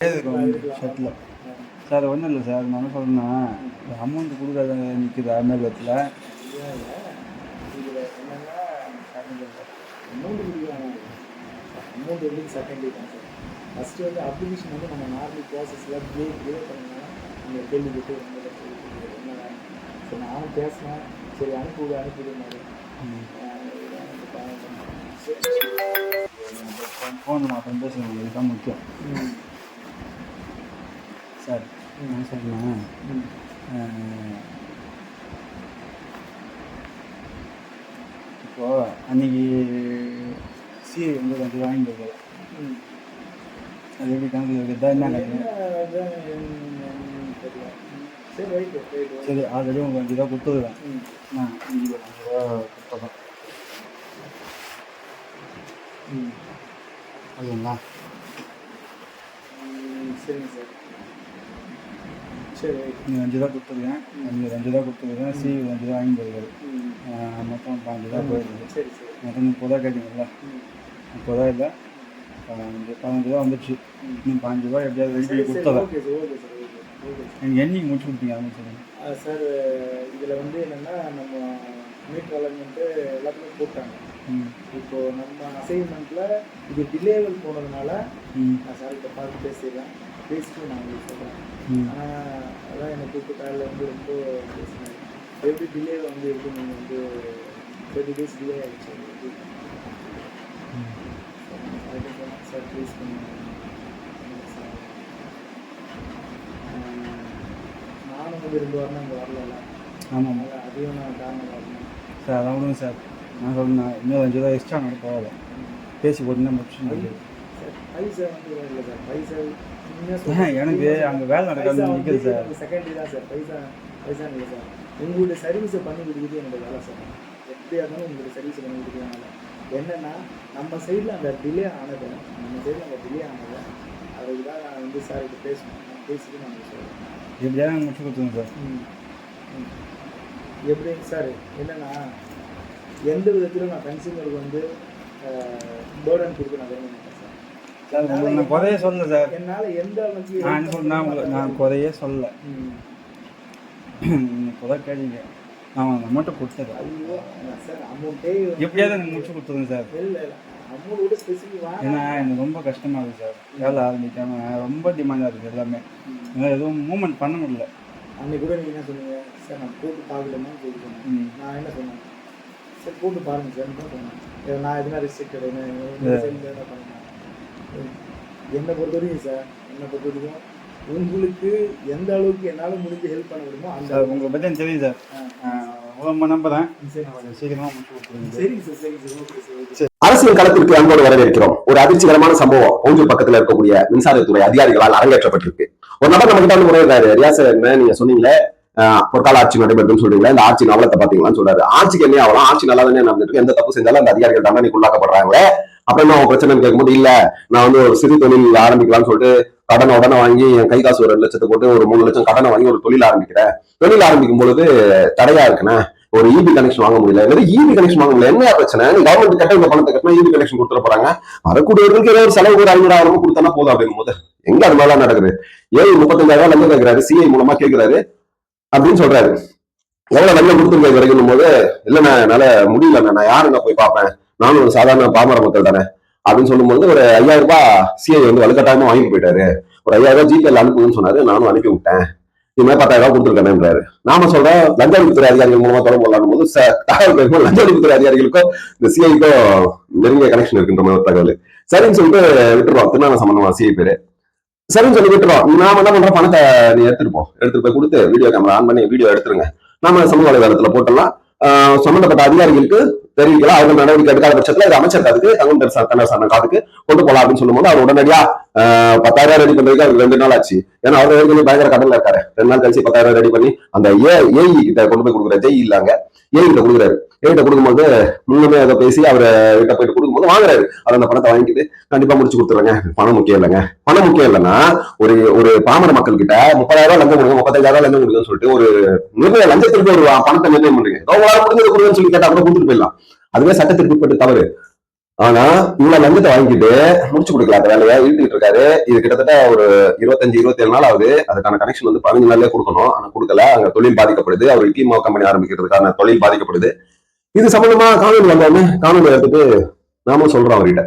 ஷர்ட்டில் sir ஒன்றும் இல்லை sir நான் என்ன சொல்றேன்னா அமௌண்ட் கொடுக்காத நிற்குது என்னென்னா அமௌண்ட் கொடுக்குறாங்க அமௌண்ட் வந்து செகண்டரி தான் சார் ஃபஸ்ட்டு வந்து அப்ளிகேஷன் வந்து நம்ம நார்மல் ப்ராசஸில் ப்ளே ப்ளே பண்ணோம்னா அந்த கேள்வி கேட்டு ரொம்ப கஷ்டம் என்ன சரி நானும் பேசினேன். சரி அனுப்பிவிடு அனுப்பிவிடுனாரு ஃபோன் மாத்திரம் பேசுகிறேன் இதுதான் முக்கியம். சார். என்ன சொன்னேன் ம். இப்போது அன்னைக்கு சி வந்து கொஞ்சம் வாங்கிட்டு அது எப்படி கணக்கு இருக்குதா என்ன. சரி சரி ஆல்ரெடி உங்களுக்கு அஞ்சு ரூபா கொடுத்துருவேன் நான் அஞ்சு அஞ்சு ரூபா கொடுத்துறேன் ம். ஓகேங்களா? சரிங்க சார். சரி நீங்கள் அஞ்சு ரூபா கொடுத்துருக்கேன். அஞ்சு அஞ்சு ரூபா கொடுத்துருக்கேன். சி அஞ்சு ரூபா வாங்கி போயிருக்காரு மொத்தம் பாஞ்சு ரூபா போயிருக்கு. சரி சரி. மொத்தம் முப்பது ரூபா கேட்டீங்கல்ல? ம். முப்பது ரூபா இல்லை? பதினஞ்சு பதினஞ்சு ரூபா வந்துடுச்சு. இன்னும் பாஞ்சு ரூபா எப்படியாவது சரி கொடுத்துறேன் okay sir okay sir okay okay நீங்கள் என்னைக்கு முடிச்சு கொடுத்தீங்க? அதுவும் சொல்லுங்கள் சார் சார் இதில் வந்து என்னென்னா நம்ம மீட் அலைன்மெண்ட்டு எல்லாத்துக்கும் போட்டாங்க. ம். இப்போ நம்ம அசைன்மெண்ட்டில் இது டிலேவல் போனதுனால நான் சார் கிட்ட பார்த்து பேசிடுறேன். பேசிட்டு நான் சொல்கிறேன் ஆனால் அதான் எனக்கு காலையில் வந்து ரொம்ப பேசினேன் எப்படி டிலே வந்து எப்படி நீங்கள் வந்து தேர்ட்டி டேஸ் டிலே ஆகிடுச்சு. அதுக்கு சார் ப்ளீஸ் பண்ணுங்க நானும் வந்து ரெண்டு வாரம் இங்கே வரல ஆமாம். அதையும் நான் காரணம் வரணும் சார் அதான் விடுங்க சார். நான் சொல்றேன் இன்னும் அஞ்சு ரூபா எக்ஸ்ட்ரா நடக்க பரவாயில்ல பேசி போட்டுனா முடிச்சு சார் பைசா வந்து இல்லை சார். பைசா எனக்கு அங்கே வேலை நடக்காது நிற்குது சார். செகண்டரி தான் சார். பைசா பைசா இல்லை சார். உங்களுடைய சர்வீஸை பண்ணி கொடுக்குறது என்னோட வேலை சார். எப்படியா இருந்தாலும் உங்களுடைய சர்வீஸை பண்ணி கொடுக்குறதுனால என்னென்னா நம்ம சைடில் அந்த டிலே ஆனது நம்ம சைடில் அந்த டிலே ஆனது அதுக்கு தான் நான் வந்து சார் கிட்ட பேசணும். பேசிட்டு நான் சொல்கிறேன் எப்படியாவது முடிச்சு கொடுத்துருங்க சார். எப்படி சார் என்னென்னா எந்த விதத்திலும் நான் கன்சியூமருக்கு வந்து பேர்டன் கொடுக்க நான் விரும்ப மாட்டேன் சார் சார் உங்களுக்கு நான் குறைய சொல்லல சார். நான் சொல்றேன்னா உங்களுக்கு நான் குறைய. நீங்கள் குறை கேட்டீங்க. நான் உங்க அமௌண்ட்டை அமௌண்ட்டே எப்படியாவது எனக்கு முடிச்சு கொடுத்துருங்க சார். ஏன்னா எனக்கு ரொம்ப கஷ்டமாக இருக்குது சார். வேலை ஆரம்பிக்காம ரொம்ப டிமாண்டாக இருக்குது எல்லாமே. என்னால் எதுவும் மூவ்மெண்ட் பண்ண முடியல. அன்னைக்கு கூட நீங்கள் என்ன சொன்னீங்க? சார் நான் போட்டு பார்க்கலமான்னு சொல்லி சொன்னேன். ம். நான் என்ன சொன்னேன்? சார் போட்டு பாருங்க சார் சொன்னேன்? நான் எதுனா ரெஸ்ட்ரிக்டட் என்ன என்ன பொறுத்த வரைக்கும் சார் என்னை பொறுத்த வரைக்கும் உங்களுக்கு எந்த அளவுக்கு என்னால் முடிஞ்சு ஹெல்ப் பண்ண முடியுமோ அந்த சார் உங்களை பற்றி எனக்கு தெரியும் சார். ரொம்ப நம்புறேன் கொடுத்துருங்க சரிங்க சார் சரிங்க சார் ஓகே சார். ஓகே அரசியல் களத்திற்கு அன்போடு வரவேற்கிறோம். ஒரு அதிர்ச்சிகரமான சம்பவம் ஊஞ்சல் பக்கத்துல இருக்கக்கூடிய மின்சாரத்துறை அதிகாரிகளால் அரங்கேற்றப்பட்டிருக்கு. ஒரு நபர் நம்ம கிட்ட வந்து முறையிறாரு ரியாசர் என்ன நீங்க சொன்னீங்களே? பொற்கால ஆட்சி நடைபெறும் சொல்றீங்களா? இந்த ஆட்சி நவலத்தை பாத்தீங்களான்னு சொல்றாரு. ஆட்சிக்கு என்ன ஆகலாம்? ஆட்சி நல்லா தானே நடந்துட்டு எந்த தப்பு செஞ்சாலும் அந்த அதிகாரிகள் தண்டனைக்கு உள்ளாக்கப்படுறாங்களே. அப்புறம் என்ன உன் பிரச்சனைன்னு கேட்கும்போது இல்ல நான் வந்து ஒரு சிறு தொழில் ஆரம்பிக்கலாம்னு சொல்லிட்டு கடனை உடனே வாங்கி என் கை காசு ஒரு ரெண்டு லட்சத்தை போட்டு ஒரு மூணு லட்சம் கடனை வாங்கி ஒரு தொழில் ஆரம்பிக்கிறேன். தொழில் ஆரம்பிக்கும் பொழுது தடையா இருக்குண்ணே? ஒரு இபி கனெக்ஷன் வாங்க முடியல. இல்லை இபி கனெக்ஷன் வாங்க முடியல? என்ன பிரச்சனை? நீ கவர்மெண்ட் கட்ட இந்த பணத்தை கட்டினா இபி கனெக்ஷன் கொடுத்துட போறாங்க. வரக்கூடியவர்களுக்கு ஏதோ ஒரு செலவு ஒரு ஐநூறாயிரம் கொடுத்தானா போதும் அப்படின்னு போது. எங்க அது மாதிரி நடக்குது? ஏழு முப்பத்தஞ்சாயிரம் லஞ்சம் கேட்கிறாரு சிஐ மூலமா கேட்கிறாரு அப்படின்னு சொல்றாரு. எவ்வளவு நல்ல கொடுத்துருக்க வரைக்கும் போது இல்லைண்ணா என்னால முடியலண்ணா நான் யாருங்க போய் பார்ப்பேன்? நானும் ஒரு சாதாரண பாமர மக்கள் தானே. அப்படின்னு சொல்லும்போது ஒரு ஐயாயிரம் ரூபாய் சிஐ வந்து வலுக்கட்டாயமா வாங்கிட்டு போயிட்டாரு. ஒரு ஐயாயிரம் ரூபாய் ஜிபேல அனுப்புன்னு சொன்னாரு. நானும் அனுப்பி விட்டேன். இனிமே பத்தாயிரம் ரூபாய் கொடுத்துருக்கேன்றாரு நாம சொல்றோம் லஞ்ச ஒழிப்புத்துறை அதிகாரிகள் மூலமா தொடர்பு கொள்ளலாம் போது தகவல் கிடைக்கும் லஞ்ச ஒழிப்புத்துறை அதிகாரிகளுக்கும் இந்த சிஐக்கும் நெருங்கிய கனெக்ஷன் இருக்குன்ற மாதிரி தகவல். சரின்னு சொல்லிட்டு விட்டுருவோம் திருநாள சம்பந்தமா சிஐ பேரு. சரின்னு சொல்லி விட்டுருவோம் நாம என்ன பண்றோம்? பணத்தை நீ எடுத்துட்டு போ. எடுத்துட்டு போய் கொடுத்து வீடியோ கேமரா ஆன் பண்ணி வீடியோ எடுத்துருங்க. நாம சமூக வலைதளத்துல போட்டலாம் சம்பந்தப்பட்ட அதிகாரிகளுக்கு தெரிவிக்கலாம். அவங்க நடவடிக்கை எடுக்காத பட்சத்துல இது அமைச்சர் காதுக்கு தங்கம் தன்னர் சார் காதுக்கு கொண்டு போலாம் அப்படின்னு சொல்லும்போது அவர் உடனடியா பத்தாயிரம் ரெடி பண்றதுக்கு அவருக்கு ரெண்டு நாள் ஆச்சு. ஏன்னா அவர் ஏற்கனவே பயங்கர கடல்ல இருக்காரு. ரெண்டு நாள் கழிச்சு பத்தாயிரம் ரெடி பண்ணி அந்த ஏ ஏஇ கிட்ட கொண்டு போய் கொடுக்குற ஜெய் இல்லாங்க. ஏகிட்ட கொடுக்குறாரு. ஏகிட்ட கொடுக்கும்போது முன்னமே அதை பேசி அவர் கிட்ட போயிட்டு கொடுக்கும்போது வாங்குறாரு. அவர் அந்த பணத்தை வாங்கிட்டு கண்டிப்பா முடிச்சு கொடுத்துருங்க பணம் முக்கியம் இல்லைங்க. பணம் முக்கியம் இல்லைன்னா ஒரு ஒரு பாமர மக்கள் கிட்ட முப்பதாயிரம் ரூபாய் லஞ்சம் கொடுங்க முப்பத்தஞ்சாயிரம் லஞ்சம் கொடுங்கன்னு சொல்லிட்டு ஒரு நிர்ணய லஞ்சத்திற்கு ஒரு பணத்தை நிர்ணயம் பண்றீங்க எவ்வளவு முடிஞ்சது கொடுங்கன்னு சொல்லி கேட்டா கூட கொடுத்துட்டு போயிடலாம். அதுவே சட்டத்திற்கு உட்பட்டு தவறு. ஆனா இவ்வளவு லஞ்சத்தை வாங்கிட்டு முடிச்சு கொடுக்கல அந்த வேலையை இழுத்துக்கிட்டு இருக்காரு. இது கிட்டத்தட்ட ஒரு இருபத்தஞ்சு இருபத்தி ஏழு நாள் ஆகுது. அதுக்கான கனெக்ஷன் வந்து பதினஞ்சு நாள்லயே கொடுக்கணும். ஆனா கொடுக்கல. அங்க தொழில் பாதிக்கப்படுது. அவர் இட்லி மாவு கம்பெனி ஆரம்பிக்கிறதுக்கான தொழில் பாதிக்கப்படுது. இது சம்பந்தமா காணொலி வந்தோடனே காணொலி எடுத்துட்டு நாமும் சொல்றோம் அவர்கிட்ட.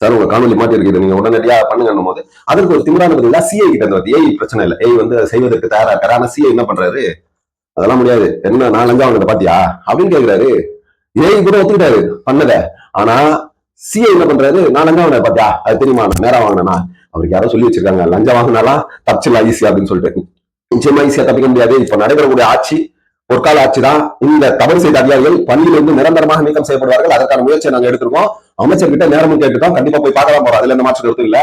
சார் உங்க காணொலி மாட்டி இருக்குது. நீங்க உடனடியா பண்ணுங்கன்னும் போது அதற்கு ஒரு திமிரான பதிலா சிஐ கிட்ட வந்து ஏஐ பிரச்சனை இல்லை. ஏஐ வந்து செய்வதற்கு தயாரா இருக்காரு. ஆனா சிஐ என்ன பண்றாரு? அதெல்லாம் முடியாது. என்ன நான் லஞ்சம் வாங்கினத பாத்தியா அப்படின்னு கேக்குறாரு. ஏஐ கூட ஒத்துக்கிட்டாரு பண்ணத ஆனா சிஐ என்ன பண்றாரு? நான் லஞ்சம் வாங்கினேன் பாத்தியா? அது தெரியுமா? நான் நேரம் வாங்கினா அவருக்கு யாரோ சொல்லி வச்சிருக்காங்க லஞ்சம் வாங்கினாலாம் தப்பிச்சிடலாம் ஈஸியா அப்படின்னு சொல்லிட்டு. நிச்சயமா ஈஸியா தப்பிக்க முடியாது. இப்ப நடைபெறக்கூடிய ஆட்சி பொற்கால ஆட்சி தான். இந்த தவறு செய்த அதிகாரிகள் பள்ளியிலிருந்து நிரந்தரமாக நீக்கம் செய்யப்படுவார்கள். அதற்கான முயற்சியை நாங்க எடுத்திருக்கோம். அமைச்சர்கிட்ட நேரமும் கேட்டுட்டோம் கண்டிப்பா போய் பார்க்கலாம் போறோம். அதுல எந்த மாற்றம் கருத்து இல்ல.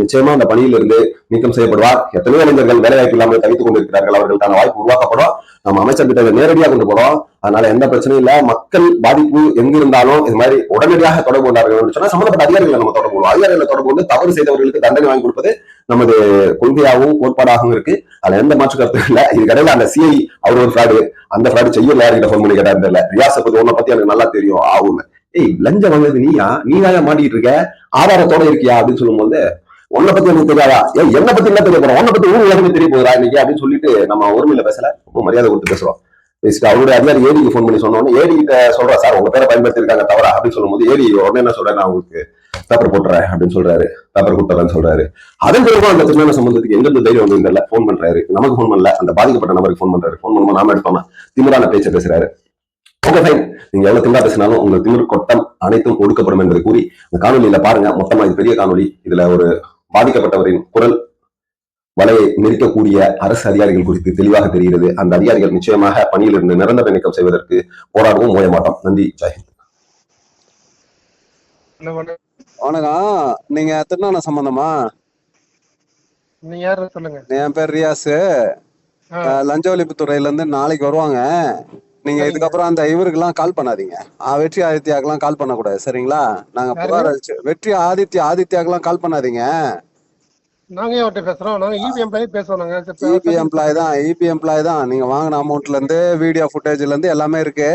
நிச்சயமா அந்த பணியிலிருந்து நீக்கம் செய்யப்படுவார். எத்தனையோ இளைஞர்கள் வேலை வாய்ப்பு இல்லாமல் தவித்துக் கொண்டிருக்கிறார்கள். அவர்களுக்கான வாய்ப்பு உருவாக்கப்படும் நம்ம அமைச்சர் கிட்ட நேரடியாக கொண்டு போறோம். அதனால எந்த பிரச்சனையும் இல்ல. மக்கள் பாதிப்பு எங்க இருந்தாலும் இது மாதிரி உடனடியாக தொடர்பு கொண்டார்கள் சொன்னா சம்பந்தப்பட்ட அதிகாரிகளை நம்ம தொடர்பு கொள்வோம். அதிகாரிகளை தொடர்பு கொண்டு தவறு செய்தவர்களுக்கு தண்டனை வாங்கி கொடுப்பது நமது கொள்கையாகவும் கோட்பாடாகவும் இருக்கு. அதுல எந்த மாற்று கருத்து இல்ல. இது கடையில அந்த சிஐ அவர் ஒரு ஃப்ராடு அந்த ஃபிராடு செய்யல யாருக்கிட்ட ஃபோன் பண்ணி கேட்டாரு தெரியல. ரியாச பத்தி உன்னை பத்தி எனக்கு நல்லா தெரியும். ஆகும் ஏய் லஞ்சம் வாங்குறது நீயா? நீ தான் மாட்டிட்டு இருக்க? ஆதாரத்தோட இருக்கியா? அப்படின்னு சொல்லும்போது உன்னை பத்தி எனக்கு தெரியாதா? ஏன் என்ன பத்தி என்ன தெரிய போறோம்? உன்னை பத்தி ஊர் உலகமே தெரிய போகுதா இன்னைக்கு அப்படின்னு சொல்லிட்டு நம்ம ஒருமையில பேசல. ரொம்ப மரியாதை கொடுத்து பேசுறோம். பேசிட்டு அவருடைய அதிகாரி ஏடிக்கு ஃபோன் பண்ணி சொன்னோன்னு ஏடி கிட்ட சொல்றா சார் உங்க பேரை பயன்படுத்தி இருக்காங்க தவறா அப்படின்னு சொல்லும்போது ஏடி உடனே என்ன சொல்றேன் நான் உங்களுக்கு பேப்பர் போட்டுறேன் அப்படின்னு சொல்றாரு. பேப்பர் கொடுத்துறேன்னு சொல்றாரு. அதன் பிறகு அந்த திருமண சம்பந்தத்துக்கு எந்தெந்த தைரியம் வந்து தெரியல. ஃபோன் பண்றாரு. நமக்கு ஃபோன் பண்ணல. அந்த பாதிக்கப்பட்ட நபருக்கு ஃபோன் பண்றாரு. ஃபோன் பண்ணும்போது நாம எடுத்தோம்னா திமிரான பேச்சை பேசுறாரு. ஓகே ஃபைன் நீங்க எவ்வளவு திமிரா பேசினாலும் உங்க திமிர் கொட்டம் அனைத்தும் ஒடுக்கப்படும் என்பதை கூறி இந்த காணொலியில பாருங்க. மொத்தமா இது பெரிய காணொலி இதுல ஒரு பாதிக்கப்பட்டவரின் குரல் வலையை நெரிக்கக்கூடிய அரசு அதிகாரிகள் குறித்து தெளிவாக தெரிகிறது. அந்த அதிகாரிகள் நிச்சயமாக பணியிலிருந்து நிரந்தர நீக்கம் செய்வதற்கு போராடவும் ஓய மாட்டோம். நன்றி. ஜெய் ஹலோ வணக்கம். நீங்க திருநான சம்பந்தமா? நீங்க யாரு? சொல்லுங்க. என் பேர் ரியாஸ். லஞ்ச ஒழிப்பு துறையில இருந்து நாளைக்கு வருவாங்க. நீங்க. இதுக்கப்புறம் அந்த இவருக்கெல்லாம் கால் பண்ணாதீங்க. வெற்றி ஆதித்யாக்கெல்லாம் கால் பண்ணக்கூடாது. சரிங்களா? நாங்க? புகார் அளிச்சு வெற்றி ஆதித்யா ஆதித்யாக்கெல்லாம் கால் பண்ணாதீங்க. நாங்க அவர்கிட்ட பேசுறோம். நாங்க இபி எம்ப்ளாயி பேசுவோம் நாங்க இபி எம்ப்ளாய் தான். இபி எம்ப்ளாய் தான். நீங்க வாங்கின அமௌண்ட்ல இருந்து வீடியோ ஃபுட்டேஜ்ல இருந்து எல்லாமே இருக்கு.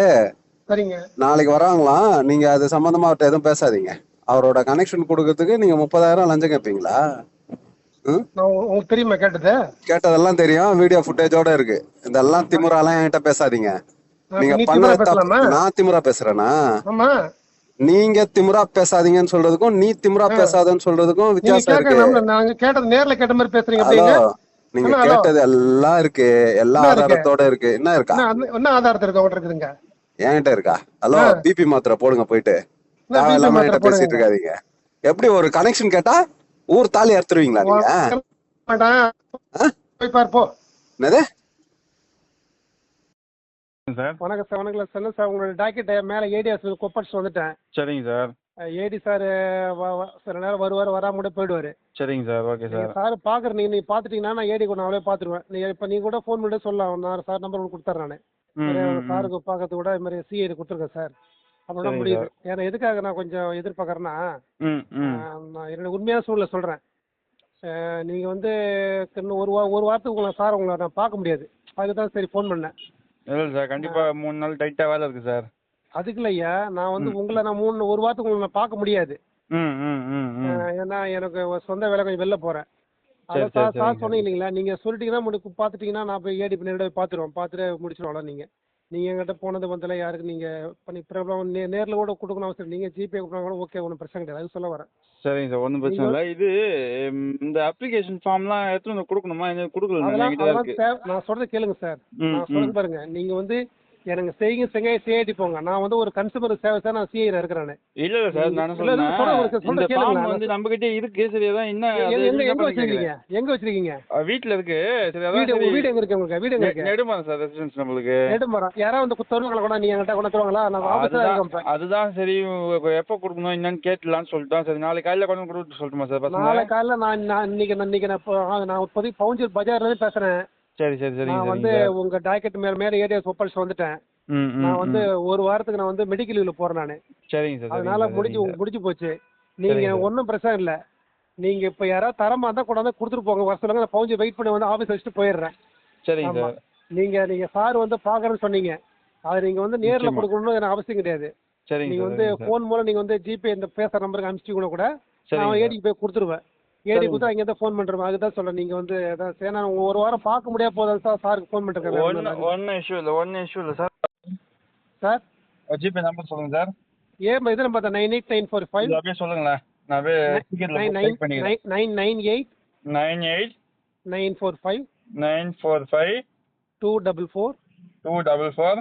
சரிங்க. நாளைக்கு வராங்களாம் நீங்க அது சம்பந்தமா அவர்கிட்ட எதுவும் பேசாதீங்க. அவரோட கனெக்ஷன் கொடுக்கறதுக்கு நீங்க முப்பதாயிரம் லஞ்சம் கேட்பீங்களா தெரியுமா கேட்டது? கேட்டதெல்லாம் தெரியும். வீடியோ ஃபுட்டேஜோட இருக்கு. இதெல்லாம் திமுறாலாம் என்கிட்ட பேசாதீங்க. நீங்க பண்ண நான் திமுறா பேசுறேனா? நீங்க திமுறா பேசாதீங்கன்னு சொல்றதுக்கும் நீ திமுறா. பேசாதன்னு சொல்றதுக்கும் வித்தியாசம் இருக்கு. கேட்டது நேர்ல கேட்ட மாதிரி பேசுறீங்க நீங்க. கேட்டது எல்லாம் இருக்கு. எல்லா? ஆதாரத்தோட இருக்கு. என்ன இருக்கா? என்ன ஆதாரத்தில் இருக்க? உங்கள்ட்ட இருக்குதுங்க. என்கிட்ட இருக்கா? ஹலோ. பிபி மாத்திரை போடுங்க போயிட்டு. தேவையில்லாம என்கிட்ட பேசிட்டு. இருக்காதீங்க. எப்படி ஒரு கனெக்ஷன் கேட்டா ஊர் தாலி அறுத்துருவீங்களா நீங்க? போய் பாரு போ. என்னது? சார். வணக்கம் சார் வணக்கம். சார் சார் உங்களோட டாக்கெட் மேல ஏடிஎஸ் கொப்படிச்சு வந்துட்டேன். சரிங்க சார். ஏடி சார் சில நேரம் வருவார் வராம கூட போயிடுவாரு. சரிங்க சார் ஓகே சார். சார் பாக்குற நீங்க நீங்க பாத்துட்டீங்கன்னா நான் ஏடி கூட அவளே பாத்துருவேன். நீங்க இப்ப நீங்க கூட ஃபோன் பண்ணி சொல்லலாம். நான். சார் நம்பர் உங்களுக்கு கொடுத்துறேன் நானு. சாருக்கு பார்க்கறது கூட இது மாதிரி சிஐடி கொடுத்துருக்கேன் சார் அப்படின்னா முடியுது. ஏன்னா எதுக்காக நான் கொஞ்சம் எதிர்பார்க்கறேன்னா நான் என்னோட உண்மையான சூழ்நிலை சொல்றேன். ஆஹ், நீங்க வந்து இன்னும் ஒரு வா ஒரு வாரத்துக்கு உங்களை சார் உங்களை நான் பார்க்க முடியாது. அதுக்கு தான் சரி ஃபோன் பண்ணேன். இல்லை சார். கண்டிப்பா மூணு நாள் டைட்டா வேலை இருக்கு சார். அதுக்கு இல்லையா நான் வந்து. உங்களை நான் மூணு ஒரு வாரத்துக்கு உங்களை நான் பார்க்க முடியாது. ஏன்னா எனக்கு சொந்த வேலை கொஞ்சம் வெளில போறேன். சரி, அதான் சரி. சொன்னீங்க இல்லைங்களா? நீங்க சொல்லிட்டீங்கன்னா முடிக்கு பார்த்துட்டீங்கன்னா நான் போய் ஏடி பண்ணி போய் பார்த்துருவோம் பார்த்துட்டு முடிச்சிருவோம்ல நீங்க? நீங்க என்கிட்ட போனது வந்தல யாருக்கு நீங்க பண்ணி ப்ராப்ளம் நே நேரில் கூட கொடுக்கணும் அவசியம் நீங்க ஜிபே கொடுக்கணும் கூட ஓகே ஒன்றும் பிரச்சனை கிடையாது. அது சொல்ல வரேன். சரிங்க சார் ஒன்றும் பிரச்சனை இல்லை. இது இந்த அப்ளிகேஷன் ஃபார்ம்லாம் எடுத்துட்டு வந்து கொடுக்கணுமா? எனக்கு கொடுக்கல நான் சொல்றது கேளுங்க சார். நான் சொல்றது பாருங்க. நீங்க வந்து எனக்கு செய்யுங்க செங்க சிஐடி போங்க. நான் வந்து ஒரு கன்சூமர் சேவை நான் சிஐல இருக்கிறேன். இல்ல இல்ல சார் நான் சொல்றேன் வந்து நம்ம கிட்டே இருக்கு சரி அதான் என்ன எங்க வச்சிருக்கீங்க? எங்க வச்சிருக்கீங்க. வீட்ல இருக்கு சரி அதான் வீடு எங்க இருக்கு உங்களுக்கு? வீடு எங்க இருக்கு? நெடுமாறன் சார் ரெசிடென்ஸ் நம்மளுக்கு. நெடுமரம். யாராவது வந்து தருவாங்களா கூட நீங்க என்கிட்ட கொண்டு தருவாங்களா? நான் ஆபீஸ்ல அதுதான் இருக்கேன். அதுதான் சரி எப்போ கொடுக்கணும் என்னன்னு கேட்டலாம்னு சொல்லிட்டோம். சரி நாளைக்கு காலையில கொண்டு கொடுத்து சொல்லட்டுமா சார் பசங்க? நாளை காலைல நான் இன்னைக்கு நான் இன்னைக்கு நான் நான் இப்போதைக்கு பவுஞ்சூர் பஜார்ல இருந்து பேசுறேன். சரி சரி சரிங்க நான் வந்து சார். உங்க டாக்கெட் மேல மேல ஏரியாஸ் ஒப்படைச்சு வந்துட்டேன் நான் வந்து. ஒரு வாரத்துக்கு நான் வந்து மெடிக்கல் லீவ்ல போறேன் நானு. சரிங்க சார் அதனால சார், முடிஞ்சு சார். முடிஞ்சு போச்சு. நீங்க சார். ஒன்றும் பிரச்சனை இல்ல. நீங்க இப்ப யாராவது தரமா இருந்தா கொண்டாந்து கொடுத்துட்டு போங்க. வர சொல்லுங்க. நான் பவுஞ்சு வெயிட் பண்ணி வந்து ஆபீஸ் வச்சுட்டு போயிடுறேன். சரிங்க. சார். நீங்க நீங்க சார் வந்து பாக்குறேன்னு சொன்னீங்க. அது நீங்க வந்து நேர்ல. கொடுக்கணும்னு எனக்கு அவசியம் கிடையாது. சரிங்க நீங்க சார் வந்து சார். ஃபோன் மூலம் நீங்க வந்து ஜிபே இந்த பேசுற நம்பருக்கு அனுப்பிச்சிங்கன்னா கூட நான் சார். ஏடிக்கு போய் கொடுத்துருவேன். ஏடி கொடுத்தா இங்கே தான் ஃபோன் பண்ணுறேன் அதுதான் சொல்றேன். நீங்க வந்து நான் ஒரு வாரம் பார்க்க முடியாது போதும் சார் சாருக்கு ஃபோன் பண்ணிருக்கேன் ஒன்றும் இஷ்யூ இல்லை. ஒன்றும் இஷ்யூ இல்லை சார். சார்? ஜிபே நம்பர் சொல்லுங்க சார். ஏன் இது நம்ம nine eight nine four five அப்படியே சொல்லுங்களேன். நான் அப்படியே nine nine nine eight nine eight nine four five nine four five two double four two double four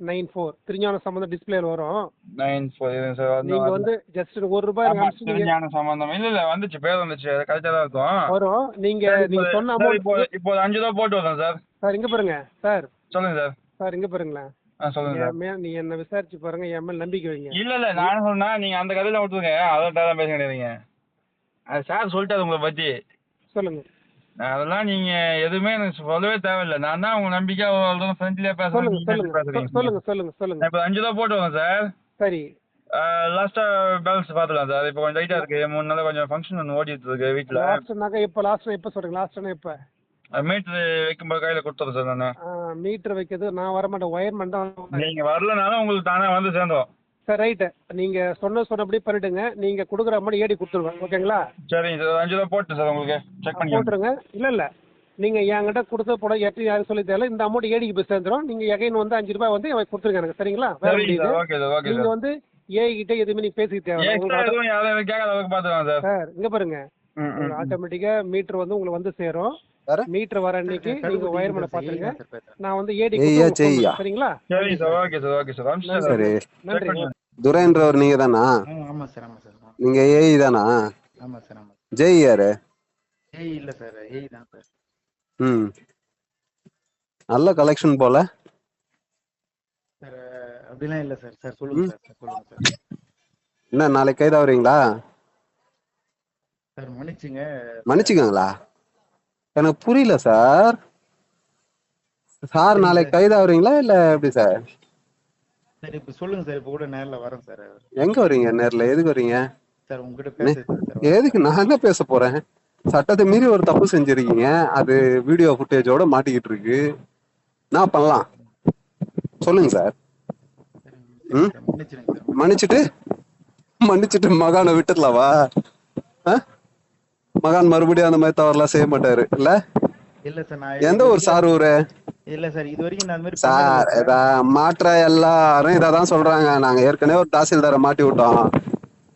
nine four. Thirugnana Sambandam டிஸ்பிளேல வரும். நைன் ஃபோர் சார் நீங்க வந்து ஜஸ்ட் ஒரு ரூபாய் திருஞான சம்பந்தம். இல்ல இல்ல வந்துச்சு பேர் வந்துச்சு கரெக்டா தான் இருக்கும். வரும். நீங்க நீங்க சொன்ன அமௌண்ட் இப்போ அஞ்சு ரூபா போட்டு வரேன் சார். சார் இங்க பாருங்க சார். சொல்லுங்க சார். சார் இங்க பாருங்களேன். ஆ சொல்லுங்க சார். என் மேல நீ என்ன விசாரிச்சு பாருங்க என் மேல நம்பிக்கை வைங்க. இல்ல இல்ல நான் சொன்னா நீங்க அந்த கதையில விட்டுருங்க அதோட தான் பேச கிடையாதுங்க சார் சொல்லிட்டாரு உங்களை பத்தி. சொல்லுங்க. அதெல்லாம் நீங்க எதுவுமே எனக்கு சொல்லவே தேவையில்லை. நான் தான் உங்க நம்பிக்கை அவ்வளோ ஃப்ரெண்ட்லியா பேசுறேன் சொல்லுங்க சொல்லுங்க. சொல்லுங்க சொல்லுங்க நான் சொல்லுங்க இப்போ அஞ்சு ரூபா போட்டு வரேன் சார். சரி. லாஸ்டா பேலன்ஸ் பார்த்துக்கலாம் சார். இப்போ கொஞ்சம் லைட்டா இருக்கு. மூணு நாள் கொஞ்சம் ஃபங்க்ஷன் ஒன்று ஓடிட்டு இருக்கு வீட்டில் லாஸ்ட்னாக்கா இப்ப லாஸ்ட்னா எப்ப சொல்றீங்க லாஸ்ட்னா எப்ப மீட்ரு வைக்கும்போது கையில் கொடுத்துறேன் சார் நான். மீட்டர் வைக்கிறது நான் வர மாட்டேன் ஒயர்மேன் தான். நீங்க வரலனாலும் உங்களுக்கு தானே வந்து சேர்ந்தோம் சார் ரைட்டு நீங்க சொன்ன சொன்னபடி பண்ணிடுங்க. நீங்க கொடுக்குற அமௌண்ட் ஏடி கொடுத்துருவேன். ஓகேங்களா? சரிங்க சார். அஞ்சு ரூபா போட்டு சார் உங்களுக்கு. செக் பண்ணி போட்டுருங்க. இல்ல இல்ல. நீங்க என்கிட்ட கொடுத்த போட எட்டு யாரும் சொல்லி தேவை இந்த அமௌண்ட் ஏடிக்கு போய் சேர்ந்துரும். நீங்க எகைன் வந்து அஞ்சு ரூபாய் வந்து எனக்கு கொடுத்துருங்க எனக்கு. சரிங்களா? வேற முடியுது. நீங்க வந்து ஏ கிட்ட எதுவுமே நீங்க பேசிக்க தேவை சார். இங்க பாருங்க. ஆட்டோமேட்டிக்கா மீட்டர் வந்து உங்களுக்கு வந்து சேரும்? மீட்டர் வர அன்னைக்கு நீங்க ஒயர்மேனை பாத்துருங்க. நான் வந்து ஏடி ஏய்யா, செய்யா. சரிங்களா சரிங்க sir. Okay sir okay sir sir சரி. நன்றி. துரைன்றவர் நீங்க தானா? ஆமாம் சார் ஆமாம் சார். நீங்க ஏஇ தானா? ஆமாம் சார் ஆமாம் ஜெய் யாரு? ஏய் இல்லை சார். ஏய் தான் சார். ம். நல்ல கலெக்ஷன் போல. சார் அப்படிலாம் இல்லை சார். சார் சொல்லுங்க சார் சார் சொல்லுங்க சார். என்ன நாளைக்கு கைதாவறீங்களா சார் மன்னிச்சுங்க. மன்னிச்சுக்கோங்களா? எனக்கு புரியல சார். சார் நாளைக்கு கைதாவறீங்களா இல்ல எப்படி சார்? சார் இப்போ சொல்லுங்க சார். இப்போ கூட நேரில் வரேன் சார். எங்க வரீங்க நேர்ல? எதுக்கு வரீங்க? சார் உங்ககிட்ட எதுக்கு? நாங்க பேச போறேன்? சட்டத்தை மீறி ஒரு தப்பு செஞ்சிருக்கீங்க. அது வீடியோ ஃபுட்டேஜோட மாட்டிக்கிட்டு இருக்கு. நான் பண்ணலாம்? சொல்லுங்க சார். மன்னிச்சுட்டு? மன்னிச்சுட்டு மகானை விட்டுடலாவா? ஆ? மகான் மறுபடியும் அந்த மாதிரி தவறுலாம் செய்ய மாட்டாரு. இல்ல? இல்லை சார் நான் எந்த ஒரு சார் ஊரு? இல்லை சார் இது வரைக்கும் நான் மாதிரி சார் இதா மாற்ற எல்லாரும் இதான் சொல்றாங்க. நாங்க ஏற்கனவே ஒரு தாசில்தாரை மாட்டி விட்டோம்.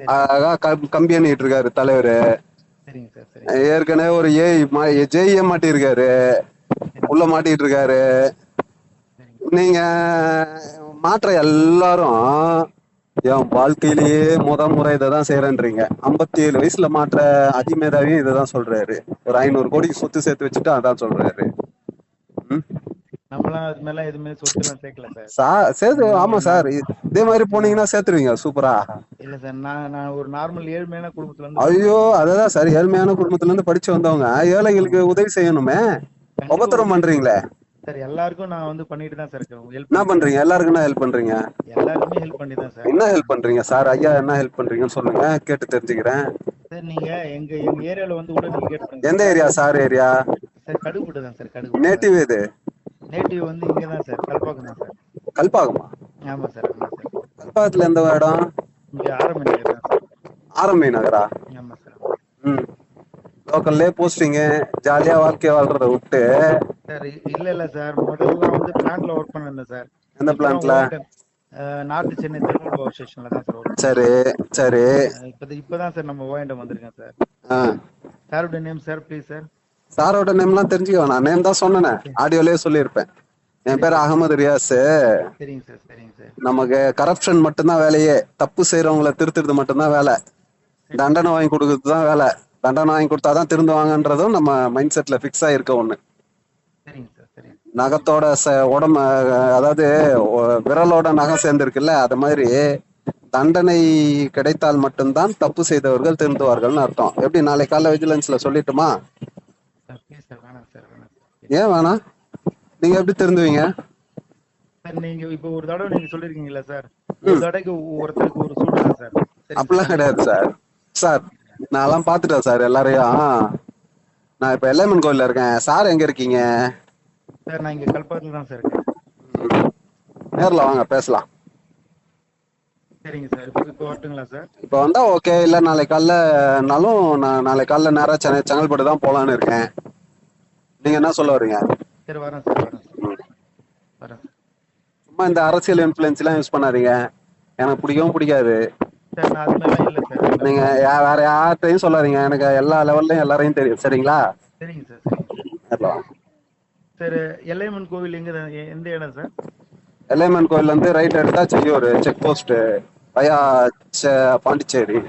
அழகா கம்- கம்பி எண்ணிட்டு இருக்காரு தலைவர். ஏற்கனவே ஒரு ஏஐ ஜெய்ஏ மாட்டியிருக்காரு உள்ள மாட்டிட்டு இருக்காரு. நீங்க மாற்ற எல்லாரும் என் வாழ்க்கையிலேயே முத முறை இதை தான் செய்யறேன்றீங்க ஐம்பத்தி ஏழு வயசுல மாற்ற அதிமேதாவியும் இதை தான் சொல்றாரு. ஒரு ஐநூறு கோடிக்கு சொத்து சேர்த்து வச்சுட்டு அதான் சொல்றாரு. சேர்த்து ஆமா சார். இதே மாதிரி போனீங்கன்னா சேர்த்துருவீங்க. சூப்பரா. இல்ல சார் நான் நான் ஒரு நார்மல் ஏழ்மையான குடும்பத்துல இருந்து ஐயோ அததான் சார். ஏழ்மையான குடும்பத்துல இருந்து படிச்சு வந்தவங்க. ஏழைங்களுக்கு உதவி செய்யணுமே. உபத்திரம் பண்றீங்களே. சார் எல்லாருக்கும் நான் வந்து பண்ணிட்டு தான் சார் இருக்கேன். ஹெல்ப் என்ன பண்றீங்க? எல்லாருக்கும் என்ன ஹெல்ப் பண்றீங்க? எல்லாருக்குமே ஹெல்ப் பண்ணி தான் சார் என்ன ஹெல்ப் பண்றீங்க? சார் ஐயா என்ன ஹெல்ப் பண்றீங்கன்னு சொல்லுங்க. கேட்டு தெரிஞ்சுக்கிறேன். சார் நீங்க எங்க எங்க ஏரியால வந்து கூட நீங்க கேட் பண்ணுங்க எந்த ஏரியா? Sir area? சார் கடுகுட்டு தான் சார் கடுகு நேட்டிவ் இது நேட்டிவ் வந்து இங்க தான் சார் கல்பாக்கம் தான் சார். கல்பாகமா ஆமா சார் ஆமா சார். கல்பாகத்துல எந்த இடம்? இங்க ஆரம்ப நகர் தான் சார். ஆரம்பி நகரா? ஆமா சார். ம். லோக்கல்லே போஸ்டிங்கு. ஜாலியா வாழ்க்கைய வாழ்றத விட்டு சார். இல்ல இல்ல சார். முதல்ல வந்து பிளான்ட்ல ஒர்க் பண்ணிருந்தேன் சார். எந்த பிளான்ட்ல நார்த் சென்னை தெர்மல் பவர் ஸ்டேஷன்ல தான் சார் சரி சரி. இப்போ இப்பதான் சார் நம்ம ஓஎன்டம் வந்திருக்கேன் சார். சாரோட நேம் சார் ப்ளீஸ் சார் சாரோட நேம்லாம் தெரிஞ்சுக்க. வேணாம் நேம் தான் சொன்னேனே. ஆடியோலயே சொல்லியிருப்பேன். என் பேர் அகமது ரியாஸ். சரிங்க சார் சரிங்க சார். நமக்கு கரப்ஷன் மட்டும்தான் வேலையே. தப்பு செய்யறவங்கள திருத்துறது மட்டும்தான் வேலை. தண்டனை வாங்கி கொடுக்கறது தான் வேலை. தண்டனை வாங்கி கொடுத்தாதான் திருந்துவாங்கன்றதும் நம்ம மைண்ட் செட்ல ஃபிக்ஸ் ஆயிருக்க சரிங்க நகத்தோட உடம்பு அதாவது விரலோட நகம் சேர்ந்திருக்குல்ல அது மாதிரி தண்டனை கிடைத்தால் மட்டும்தான் தப்பு செய்தவர்கள் திருந்துவார்கள்னு அர்த்தம். எப்படி நாளை காலைல விஜிலன்ஸ்ல சொல்லிட்டுமா? ஏன் வேணாம்? நீங்க எப்படி திருந்துவீங்க? நீங்க இப்போ ஒரு தடவை நீங்க சொல்லிருக்கீங்களா சார் ஒரு தடவைக்கு ஒருத்தருக்கு ஒரு தான் சார் அப்படிலாம் கிடையாது சார் சார் நான்லாம் பார்த்துட்டேன் சார் எல்லாரையும். நான் இப்போ எல்லைமன் கோயில்ல இருக்கேன். சார் எங்க இருக்கீங்க? சார் நான் இங்க கல்பாக்கத்தில் தான் சார் இருக்கேன். நேர்ல வாங்க பேசலாம். சரிங்க சார் இப்போ வரட்டுங்களா சார் இப்போ வந்தா ஓகே இல்ல நாளை காலைலனாலும் நான் நாளை காலைல நேரா சென்னை செங்கல்பட்டு தான் போலான்னு இருக்கேன். நீங்க என்ன சொல்ல வரீங்க? சரி வரேன் சார் வரேன் சார் வரேன் சும்மா இந்த அரசியல் இன்ஃப்ளூயன்ஸ் எல்லாம் யூஸ் பண்ணாதீங்க. எனக்கு பிடிக்கவும் பிடிக்காது. சார் நான் அது மாதிரிலாம் இல்லை சார். நீங்க யா- வேற யார்கிட்டையும் சொல்லாதீங்க. எனக்கு எல்லா லெவல்லையும் எல்லாரையும் தெரியும். சரிங்களா? சரிங்க சார் சரிங்க சார். நேர்ல வாங்க. சார் கோவில் எங்க எ- எந்த இடம் சார்? எல்லைமன் கோயில் வந்து ரைட் எடுத்தா செய்யூர் செக் போஸ்ட் பையா பாண்டிச்சேரி.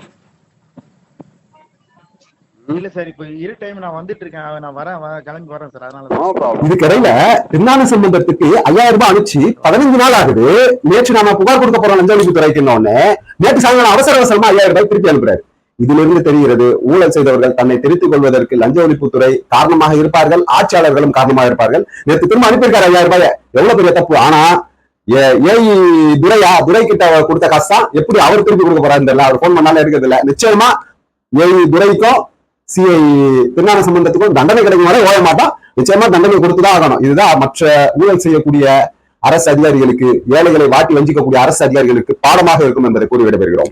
இல்ல சார் இப்ப இரு டைம் நான் வந்துட்டு இருக்கேன். நான் வரேன் கிளம்பி வரேன் சார். அதனால தான். No problem. சம்பந்தத்துக்கு ஐயாயிரம் ரூபாய் அனுப்பிச்சு பதினஞ்சு நாள் ஆகுது. நேற்று நாம புகார் கொடுக்க போறோம் லஞ்ச ஒழிப்பு துறைக்கு உடனே. நேற்று சாயங்காலம் அவசர அவசரமா ஐயாயிரம் ரூபாய் திருப்பி அனுப்புறாரு. இதிலிருந்து தெரிகிறது ஊழல் செய்தவர்கள் தன்னை தெரித்துக் கொள்வதற்கு லஞ்ச ஒழிப்புத்துறை காரணமாக இருப்பார்கள் ஆட்சியாளர்களும் காரணமாக இருப்பார்கள். நேற்று திரும்ப அனுப்பியிருக்காரு ஐயாயிரம் ரூபாய். எவ்வளவு பெரிய தப்பு? ஆனா ஏ- துரையா துரை கிட்ட கொடுத்த காசு தான் எப்படி அவர் திருப்பி கொடுக்க போறாரு தெரியல. அவர் போன் பண்ணாலும் எடுக்கிறது இல்ல நிச்சயமா ஏஐ துரைக்கும் சிஐ திருஞான சம்பந்தத்துக்கும் தண்டனை கிடைக்கும் வரை ஓய மாட்டான் நிச்சயமா தண்டனை கொடுத்துதான் ஆகணும். இதுதான் மற்ற ஊழல் செய்யக்கூடிய அரசு அதிகாரிகளுக்கு ஏழைகளை வாட்டி வஞ்சிக்கக்கூடிய அரசு அதிகாரிகளுக்கு பாடமாக இருக்கும் என்பதை கூறி விடைபெறுகிறோம்.